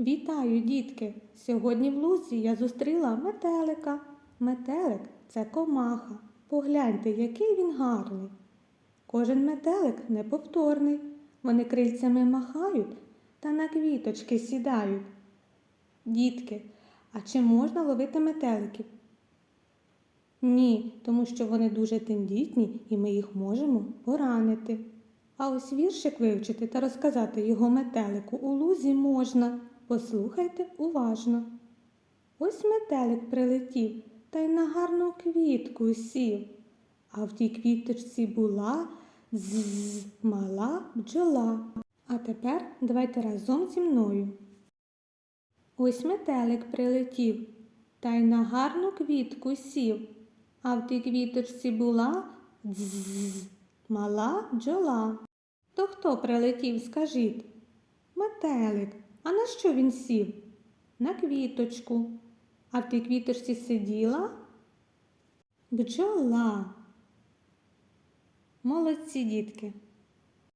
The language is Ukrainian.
Вітаю, дітки! Сьогодні в лузі я зустріла метелика. Метелик це комаха. Погляньте, який він гарний. Кожен метелик неповторний. Вони крильцями махають та на квіточки сідають. Дітки, а чи можна ловити метеликів? Ні, тому що вони дуже тендітні і ми їх можемо поранити. А ось віршик вивчити та розказати його метелику у лузі можна. Послухайте уважно. Ось метелик прилетів та й на гарну квітку сів. А в тій квіточці була з мала бджола. А тепер давайте разом зі мною. Ось метелик прилетів та й на гарну квітку сів. А в тій квіточці була дз мала бджола. То хто прилетів, скажіть? Метелик. А на що він сів? На квіточку. А в тій квіточці сиділа бджола. Молодці, дітки.